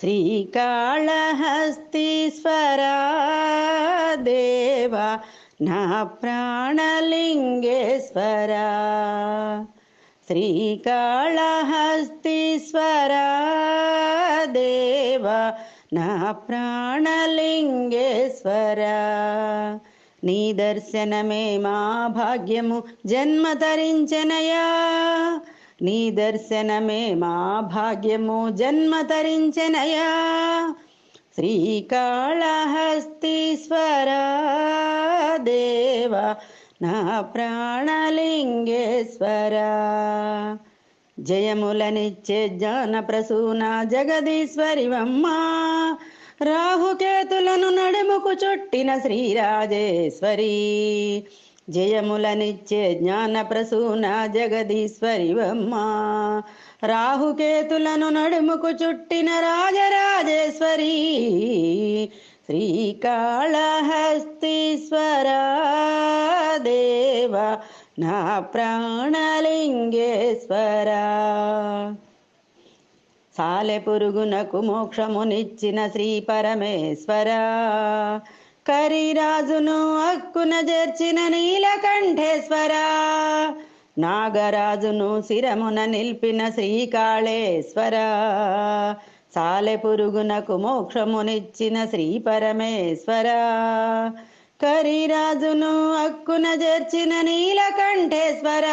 శ్రీకాళహస్తీశ్వరా దేవా నా ప్రాణలింగేశ్వరా. శ్రీకాళహస్తీశ్వరా దేవా నా ప్రాణలింగేశ్వరా. నీ దర్శనమే మా భాగ్యము జన్మ తరించెనయా నీ దర్శనమే మా భాగ్యము జన్మ తరించనయా శ్రీకాళహస్తీశ్వరా దేవ నా ప్రాణలింగేశ్వరా. జయములనిచ్చే జ్ఞాన ప్రసూన జగదీశ్వరివమ్మా రాహుకేతులను నడుముకు చుట్టిన శ్రీరాజేశ్వరి. జయములనిచ్చే జ్ఞాన ప్రసూన జగదీశ్వరివమ్మా. రాహుకేతులను నడుముకు చుట్టిన రాజరాజేశ్వరి. శ్రీకాళహస్తీశ్వరా దేవా నా ప్రాణలింగేశ్వరా. సాలె పురుగునకు మోక్షమునిచ్చిన శ్రీ పరమేశ్వరా. కరిరాజును అక్కున చేర్చిన నీలకంఠేశ్వర. నాగరాజును శిరమున నిలిపిన శ్రీకాళేశ్వర. సాలె పురుగునకు మోక్షమునిచ్చిన శ్రీ పరమేశ్వర కరిరాజును అక్కున చేర్చిన నీలకంఠేశ్వర.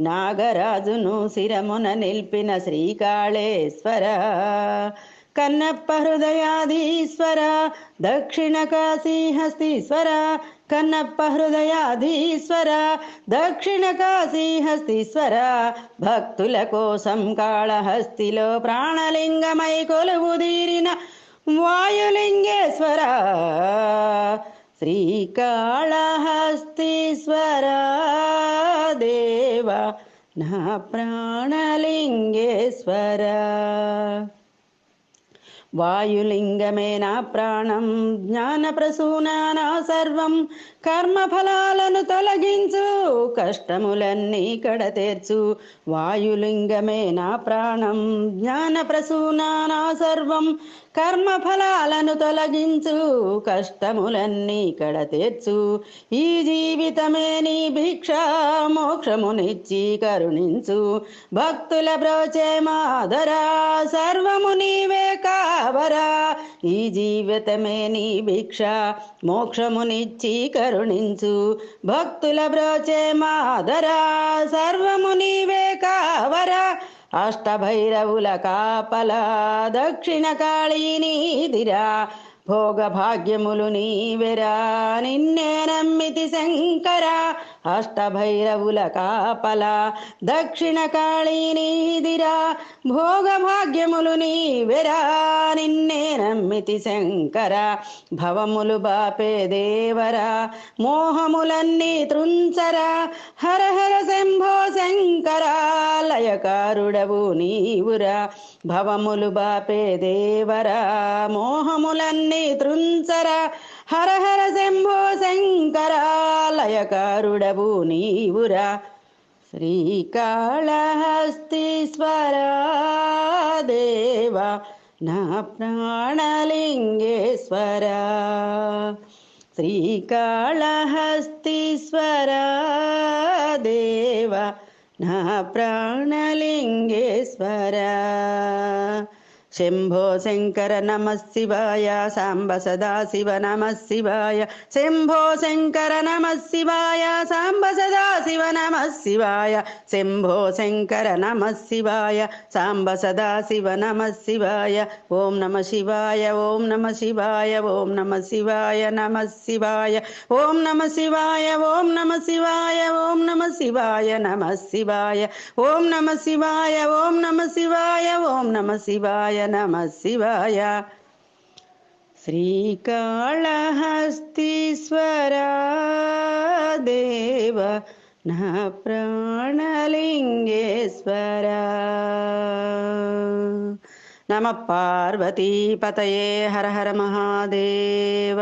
నాగరాజును శిరమున నిలిపిన శ్రీకాళేశ్వర. కన్నప్ప హృదయాధీశ్వర దక్షిణ కాశీహస్తీశ్వర కన్నప్ప హృదయాధీశ్వర దక్షిణ కాశీహస్తీశ్వర భక్తుల కోసం కాళహస్తిలో ప్రాణలింగమై కొలువు కొలువుదీరిన వాయులింగేశ్వర శ్రీకాళహస్తీశ్వర దేవ నా ప్రాణలింగేశ్వర. వాయులింగమే నా ప్రాణం జ్ఞానప్రసూనా నా సర్వం. కర్మఫలాలను తొలగించు కష్టములన్నీ కడతేర్చు వాయులింగమే నా ప్రాణం జ్ఞానప్రసూనా నా సర్వం. కర్మఫలాలను తొలగించు కష్టములన్నీ కడతేర్చు ఈ జీవితమే నీ భిక్ష మోక్షమునిచ్చి కరుణించు. భక్తుల బ్రోచే మాదరా సర్వము నీవే కావరా ఈ జీవితమే నీ భిక్ష. మోక్షమునిచ్చి కరుణించు. భక్తుల బ్రోచే మాదరా సర్వము నీవే కావరా. అష్టభైరవుల కాపల. దక్షిణ కాళీ నీదిరా భోగ భాగ్యములు నీవెరా నిన్నే నమ్మితి శంకర అష్టభైరవుల కాపల దక్షిణ కాళీ నీదిరా భోగ భాగ్యములు నీవెరా నిన్నే నమ్మితి శంకర భవములు బాపే దేవరా మోహములన్నీ త్రుంచరా హర హర శంభో శంకర లయకారుడవు నీవురా. భవములు బాపే దేవరా మోహములన్నీ తృంచరా. హర హర శంభో శంకరాలయకారుడవు నీవురా. శ్రీకాళహస్తీశ్వరా దేవా నా ప్రాణలింగేశ్వరా. శ్రీకాళహస్తీశ్వరా దేవా నా ప్రాణలింగేశ్వరా. శంభో శంకర నమ శివాయ సాంబ సదా శివ నమ శివాయ శంభో శంకర నమ శివాయ సాంబ సదా శివ నమ శివాయ శంభో శంకర నమ శివాయ సాంబ సదా శివ నమ శివాయ ఓం నమ శివాయ ఓం నమ శివాయ ఓం నమ శివాయ నమ శివాయ ఓం నమ శివాయ ఓం నమ శివాయ ఓం నమ శివాయ నమ శివాయ ఓం నమ శివాయ ఓం నమ శివాయ ఓం నమ శివాయ नमः शिवय श्रीकाळहस्तीश्वरादेव न प्राणलिङ्गेश्वरा। नमः पार्वतीपतये हर हर महादेव।